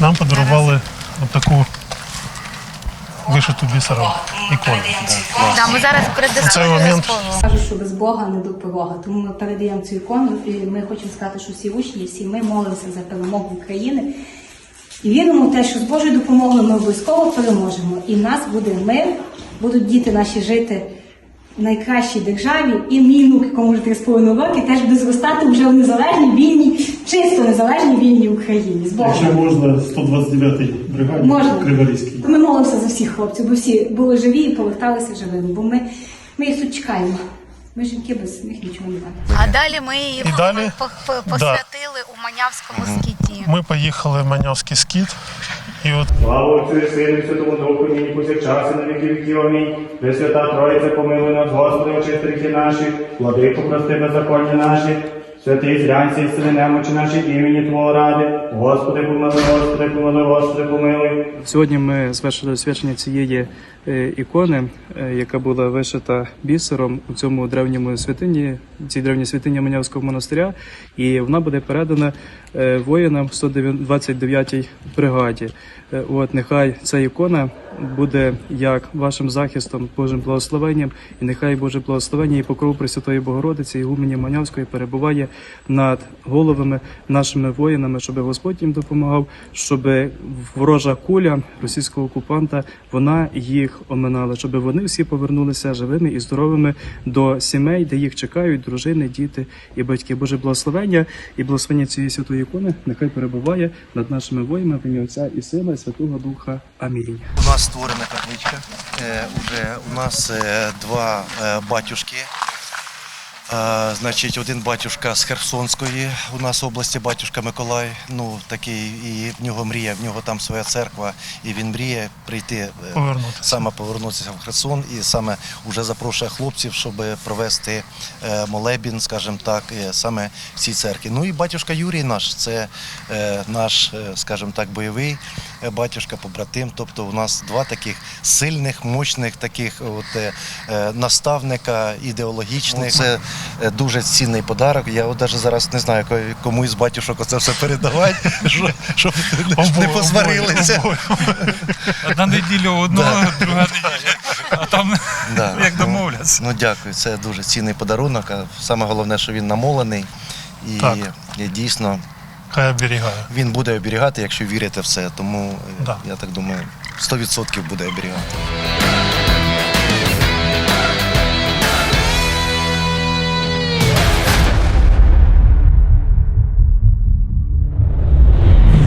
намалювали отаку вишиту бісером ікону. Да, ми зараз момент. слово. Що без Бога не до порога. Тому ми передаємо цю ікону, і ми хочемо сказати, що всі учні, всі ми молимося за перемогу України. І віримо в те, що з Божою допомогою ми обов'язково переможемо. І в нас буде мир, будуть діти наші жити найкращій державі. І мій внук, якому вже 3,5 роки, теж буде зростати вже в незалежній вільній, чисто незалежній вільній Україні. З Богом. Якщо можна, 129-й бригаді Можна. Криворізькій. Ми молимося за всіх хлопців, бо всі були живі і поверталися живими, бо ми, ми їх тут чекаємо. Ми жінки без них нічого не маємо. А далі ми її І далі? по- по- посвятили у Манявському скіті. Ми поїхали в Маньовський скіт, і от Слава Отцю і Сину і Святому Духу, нині повсякчас і на віки віків. Амінь. Пресвята Троїця, помилуй нас, Господи, очисти гріхи наші, владику, прости беззаконня наші, святий зрянці, і сини немочі наші, імені Твого ради. Господи, помилуй, Господи, помилуй, Господи, помилуй. Сьогодні ми звершили освячення цієї ікони, е, яка була вишита бісером у цьому древньому святині, цій древній святині Манявського монастиря, і вона буде передана е, воїнам 129-й бригаді. Е, От нехай ця ікона буде як вашим захистом, Божим благословенням, і нехай Боже благословення і покров Пресвятої Богородиці і гумені Манявської перебуває над головами нашими воїнами, щоб Господь їм допомагав, щоб ворожа куля російського окупанта вона їх оминала, щоб вони всі повернулися живими і здоровими до сімей, де їх чекають дружини, діти і батьки. Боже благословення і благословення цієї святої ікони нехай перебуває над нашими воїнами в ім'я Отця і Сина, і Святого Духа. Амінь. У нас створена капличка. Е, уже у нас е, два е, батюшки. Значить, один батюшка з Херсонської у нас області, батюшка Миколай. Ну такий, і в нього мрія, в нього там своя церква, і він мріє прийти е, Повернутися. саме повернутися в Херсон, і саме вже запрошує хлопців, щоб провести е, молебін, скажімо так, е, саме в цій церкві. Ну і батюшка Юрій наш, це наш, скажімо так, бойовий батюшка, побратим. Тобто у нас два таких сильних, мощних таких от, наставника ідеологічних. Це е, дуже цінний подарок. Я от навіть зараз не знаю, ко- кому із батюшок це все передавати, щоб, не посварилися. Одна неділя одного, друга неділя, а там як домовляться. Ну дякую, це дуже цінний подарунок. А саме головне, що він намолений і дійсно Хай оберігає. він буде оберігати, якщо вірите в це. Тому е, Да. я так думаю, 100% буде оберігати.